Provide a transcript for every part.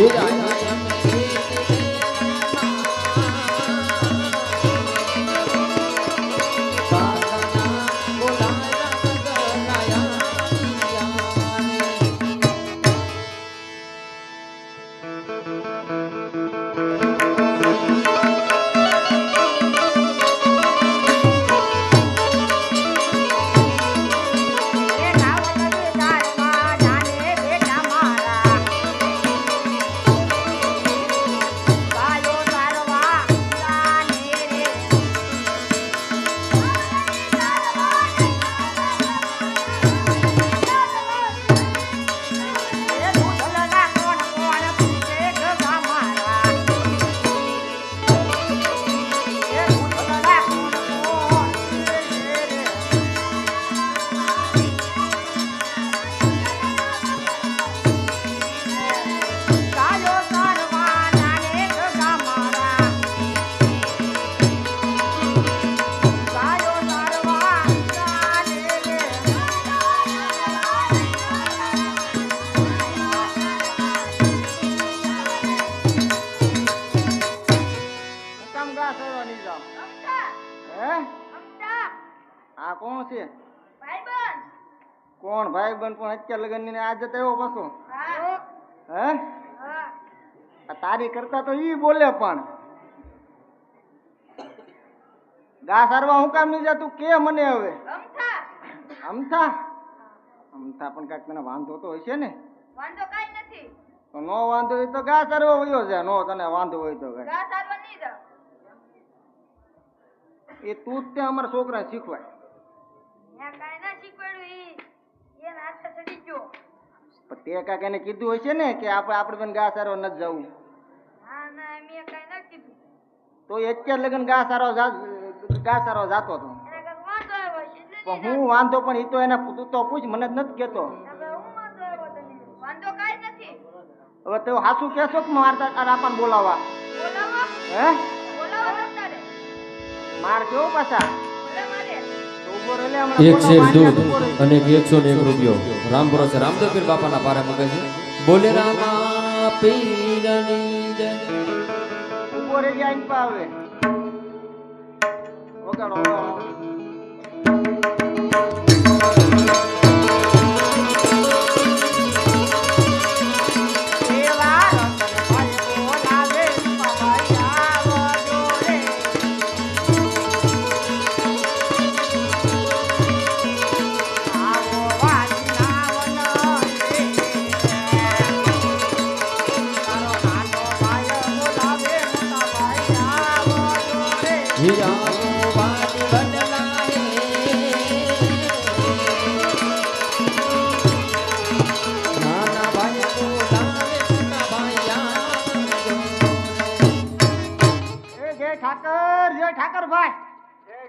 有点 ભાઈ બન પણ અત્યારે લગ્નની આજે તો પાછો. હે. તારી કરતા તો ઈ બોલે પણ. ગા સારવા હું કામ નહીં જાતું? કે મને હવે? અમથા. અમથા? પણ કાંઈક તને વાંધો તો હશે ને? વાંધો કાંઈ નથી. તો નો વાંધો હોય તો ગા સારવા વયો છે નો તને વાંધો હોય તો ગા સારવા નહીં જાવ એ તું જ તે અમારા છોકરા શીખવાય ત્યાં કાંઈ ના શીખવાડ્યું ઈ એના હાથે ચડી ગયો પણ તે કાંઈક કીધું હશે ને કે આપણે આપણે બેન ગા સારવા નથી જવું. હા તો અત્યારે લગન ગા ગા જાતો હતો. વાંધો પણ હું વાંધો પણ એ તો એને તું તો પૂછ મને જ નથી કેતો હવે તે હાસુ કહેશો કે મારતા આ રાપાને બોલાવવા? હે? માર કેવો પાછા? એક શેર દૂધ. અને એકસો ને એક રૂપિયો રામ ભરોસે રામદેવ પીર બાપાના પારે મૂકે છે બોલે રામા પીરની જય ઊભો વગાડો.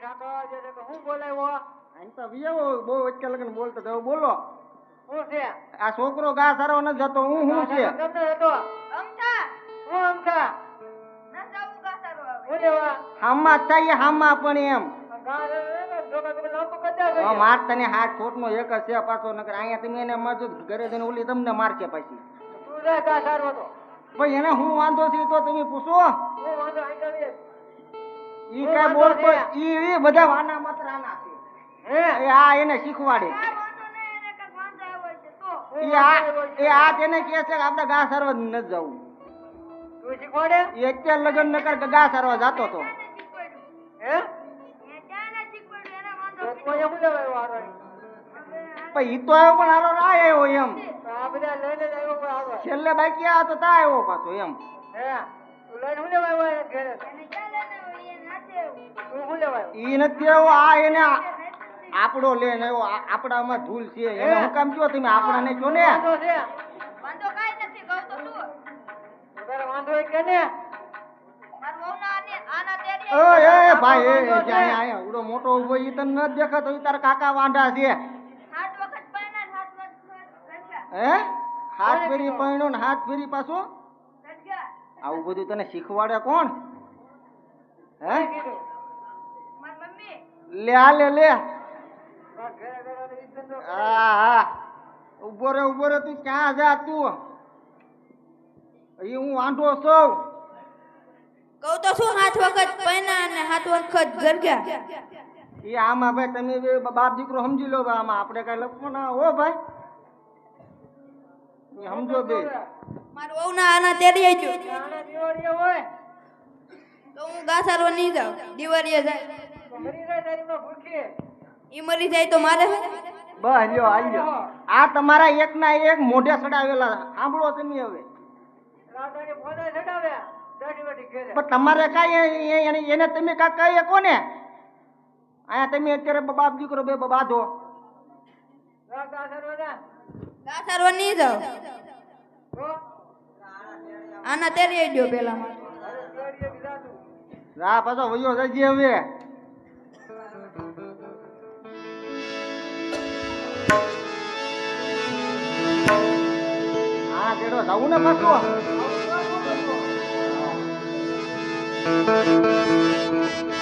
જય ઠાકર જય હું બોલાવ્યો? આમ તો વિયો બહુ વચ્ચે લગન બોલતો તો બોલો. શું છે? આ છોકરો ગા સારો ન જતો હું હું છે? અમથા. હું અમથા? ના જાવું ગા સારવા આવે હામા થાય હામા પણ એમ. માર તને હાથ છોટ નો એક જ છે પાછો નકર અહીંયા તમે એને મજો ઘરે જઈને ઓલી તમને મારશે પાછી. ભાઈ એને હું વાંધો છે તો તમે પૂછો. ઈ કઈ બોલતો ઈ ઈ બધા વાના મતરાના છે. હે આ એને શીખવાડે આ વાંધો નહીં એને કાંઈક વાંધો આવ્યો છે તો. એ આ એ આ તેને કહે છે કે આપણે ગા સારવા ન જવું. એ અત્યારે લગન ન કર ગા સારવા જાતો તો. ઈ તો પણ ના આવ્યો એમ. છેલ્લે બાકી આ તો તા આવ્યો પાછો એમ. આવ્યું. ઈ નથી આવ્યો આ એને આવ્યો ધૂલ છે એને હું કામ કયો તમે? આપણાને કયો ને? વાંધો કાંઈ નથી કહું તો શું? એ મોટો ઊભો ઈ તને ન દેખાતો ઈ તારા કાકા વાંઢા છે. ને. હે? હાથ ફેરી પૈણો ને હાથ ફેરી પાછો? આવું બધું તને શીખવાડે કોણ? હે? લે આ લે લે. હા હા. ઊભો રે ઊભો રે તું ક્યાં જા તું? હું વાંઢો છું કહું તો શું હાથ વખત પૈના અને હાથ વખત ગરગ્યા એ આમાં ભાઈ તમે બાપ દીકરો સમજી લો ભાઈ આમાં આપણે કઈ લખવું ના હો ભાઈ. સમજો બે. મારા વહુના આના તેડી આવજો તો હું ગા સારવા નહીં જાઉં. દિવાળીએ જાય. ઈ મરી જાય તો મારે? બસ જો આવી આ તમારા એક ના એક મોઢે ચડાવેલા સાંભળો તમે હવે. પણ તમારે કાંઈ એ- એને તમે કાંઈ કહી શકો ને? અહીંયા તમે અત્યારે બાપ દીકરો બે બાંધો. આના તેડી આવજો પેલા રા પાછો વયો જજે હવે. હા કેડો જવું ને પાછો? આના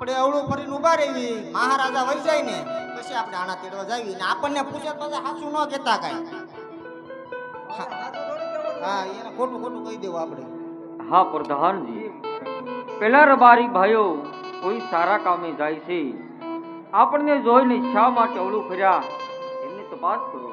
આપણે અવળું ફરીને ઊભા રહેવી મહારાજા વહી જાય ને, પછી આપણે આણા તેડવા જાવી ને આપણને પૂછે પાછા હાચું ન કહેતા કાંઈ. હા એને ખોટું ખોટું કહી દેવું આપણે. હા, પ્રધાનજી. પેલા રબારી ભાઈઓ કોઈ સારા કામે જાય છે. આપણને જોઈને શા માટે અવળું ફર્યા એમની તપાસ કરો.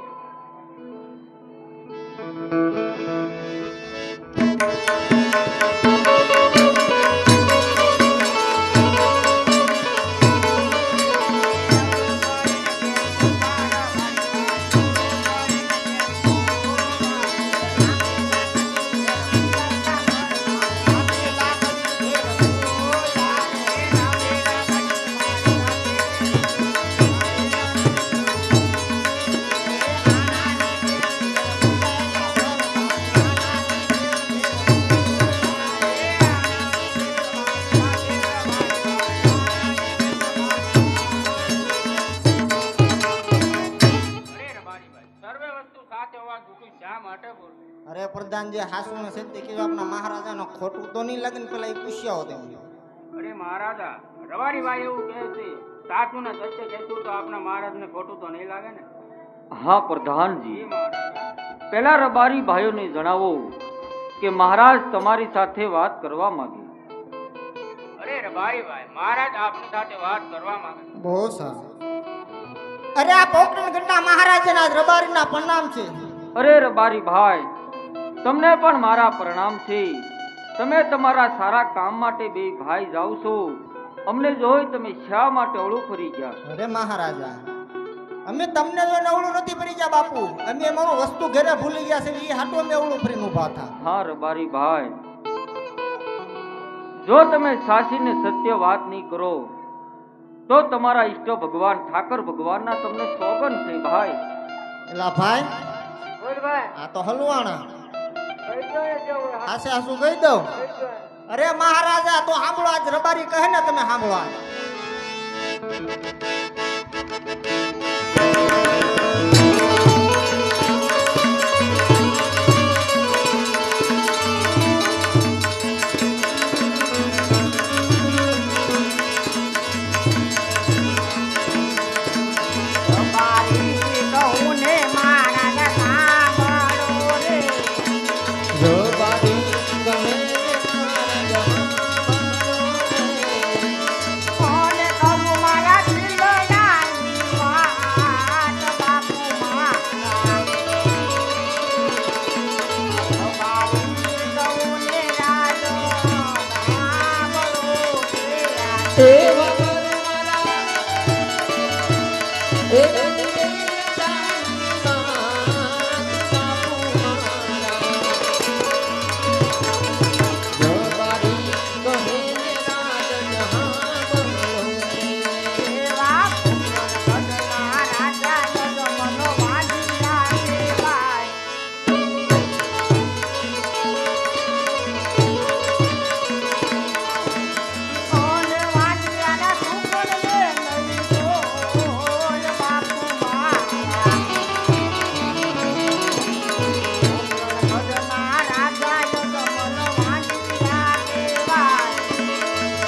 ખોટું તો નહીં લગન પેલા એ પૂછ્યા હોત એમ અરે મહારાજા રવાડી ભાઈ એવું કહે છે સાચું ને સત્ય કહેતું તો આપણા મહારાજને ખોટું તો નહીં લાગે ને? હા પ્રધાનજી. પેલા રબારી ભાઈઓને જણાવો કે મહારાજ તમારી સાથે વાત કરવા માંગે. અરે રબારી ભાઈ મહારાજ આપની સાથે વાત કરવા માંગે. બહુ સારું. અરે આ પોકરણ ગઢના મહારાજાના રબારીના પ્રણામ છે. અરે રબારી ભાઈ તમને પણ મારા પ્રણામ છે. તમે તમારા સારા કામ માટે બે ભાઈ જાવ છો. અમને જોઈ તમે શા માટે અવળું ફરી ગયા? અરે મહારાજા અમે તમને જો નવળું નથી ફરી ગયા બાપુ. અમે અમારું વસ્તુ ઘરે ભૂલી ગયા છે એ હાટો અમે અવળું ફરીને ઊભા હતા હા રબારી ભાઈ. જો તમે સાસીને સત્ય વાત નહીં કરો તો તમારા ઈષ્ટ ભગવાન ઠાકર ભગવાનના તમને સોગન છે ભાઈ. એલા ભાઈ. આ તો હલવાણા. હાસે હાસુ કહી દઉં? અરે મહારાજા તો સાંભળો આજ રબારી કહે ને તમે સાંભળો આજ.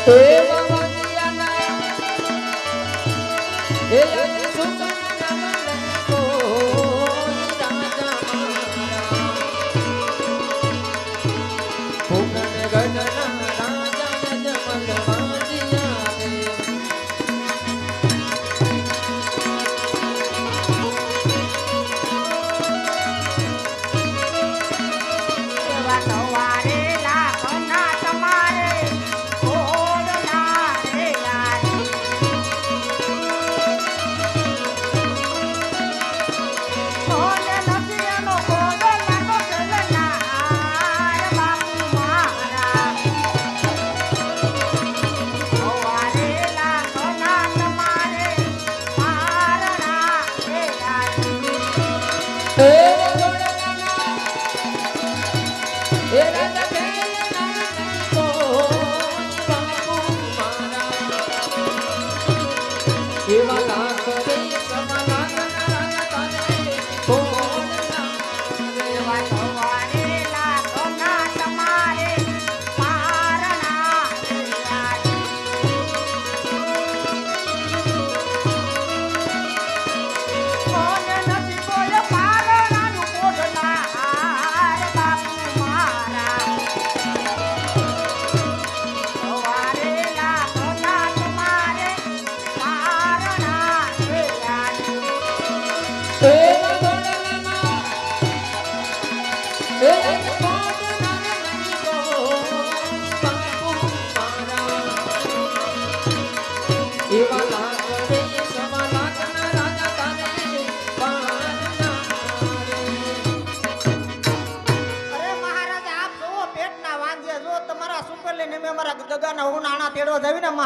તમારે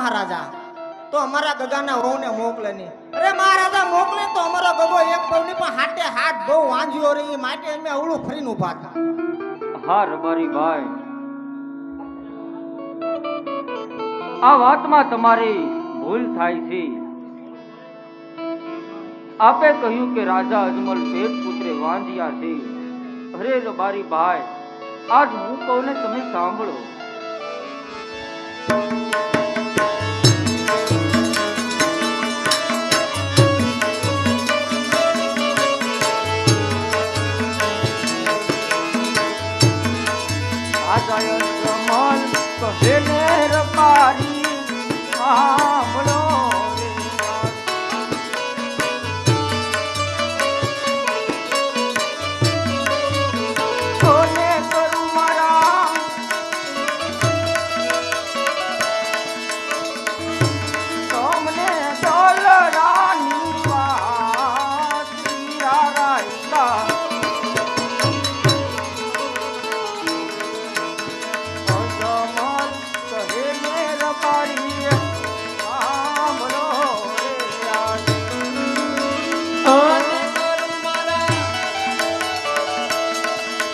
મહારાજા, તો અમારા ગગાના વહુને મોકલે નહીં. અરે મહારાજા, મોકલે તો અમારો ગગો એક બહુની પણ હાટે હાથ બહુ વાંજ્યો રહી માટે અમે અવળું ફરીને ઊભા હતા હા, રબારી ભાઈ. આ વાતમાં તમારી ભૂલ થાય છે. આપે કહ્યું કે રાજા અજમલ શેઠ પુત્રે વાંજ્યા છે. અરે રબારી ભાઈ, આજ હું કહું ને તમે સાંભળો.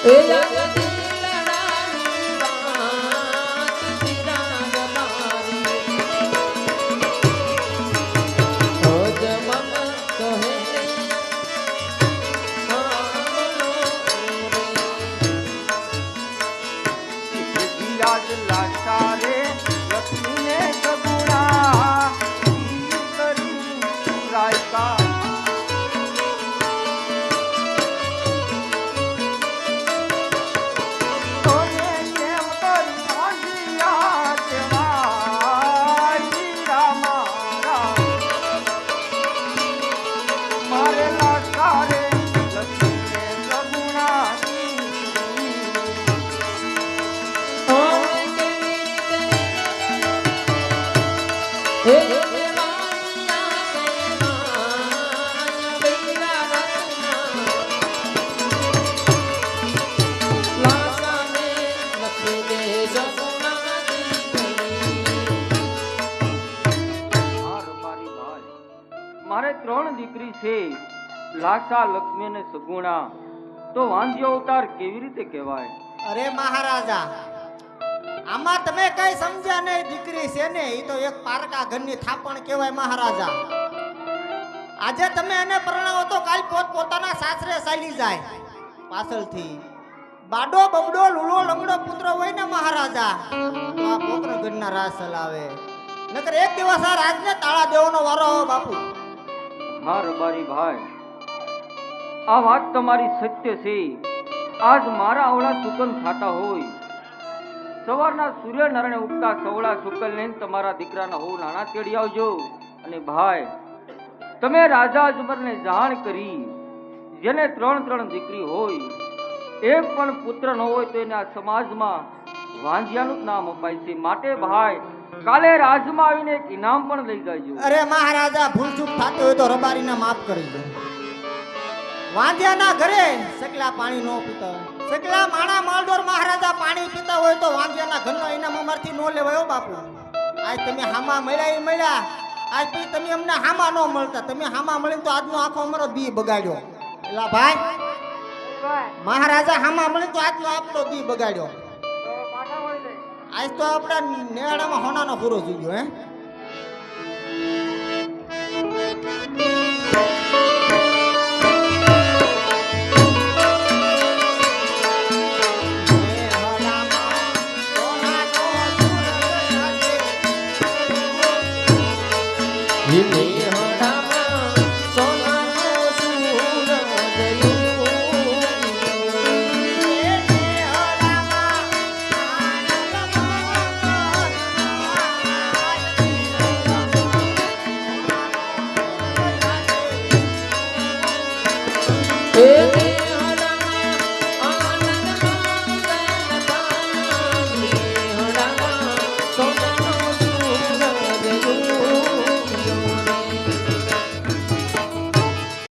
哎呀！મારે ત્રણ દીકરી છે. લાસા લક્ષ્મી અને સગુણા. તો વાંધ્યો અવતાર કેવી રીતે કહેવાય? અરે મહારાજા, આમાં તમે કઈ સમજ્યા નહીં દીકરી છે ને? એ તો એક પારકા ઘરની થાપણ કહેવાય મહારાજા. આજે તમે એને પરણાવો તો કાલ પોત પોતાના સાસરે ચાલી જાય. પાછળથી, બાડો, બબડો લુલો લંગડો પુત્ર હોય ને મહારાજા આ પોકર ઘરના રાજ ચલાવે. નકર એક દિવસ આ રાજને તાળા દેવાનો વારો આવો બાપુ. હા રબારી ભાઈ. આ વાત તમારી સત્ય છે. આજ મારા આવડા સુકન થતા હોય. સવારના સૂર્યનારાયણ ઉગતા સવળા શુકલ લઈને તમારા દીકરાના હોવ નાના તેડી આવજો. અને ભાઈ, તમે રાજા અજમરને જાણ કરી, જેને ત્રણ ત્રણ દીકરી હોય, એક પણ પુત્ર ન હોય તો એને આ સમાજમાં વાંજિયાનું નામ અપાય છે. માટે ભાઈ કાલે રાજમાં આવીને એક ઇનામ પણ લઈ જજો. અરે મહારાજા ભૂલ ચૂક થતી હોય તો રબારીને માફ કરી દો. વાંધ્યાના ઘરે સકલા પાણી નો પીતા હોય. સકલા માણા માલડોર મહારાજા પાણી પીતા હોય તો વાંધ્યાના ઘરનો ઇનામ અમારથી નો લેવાયો બાપુ. આજ તમે હામા મળ્યા એ મળ્યા. આજ પછી તમે અમને હામા નો મળતા. તમે હામા મળીને તો આજનો આખો અમારો બી બગાડ્યો. એલા ભાઈ મહારાજા હામા મળીને તો આજનો આપણો દી બગાડ્યો. આજ તો આપણા નેડામાં હોનાનો પૂરો થઈ ગયો હે Yeah.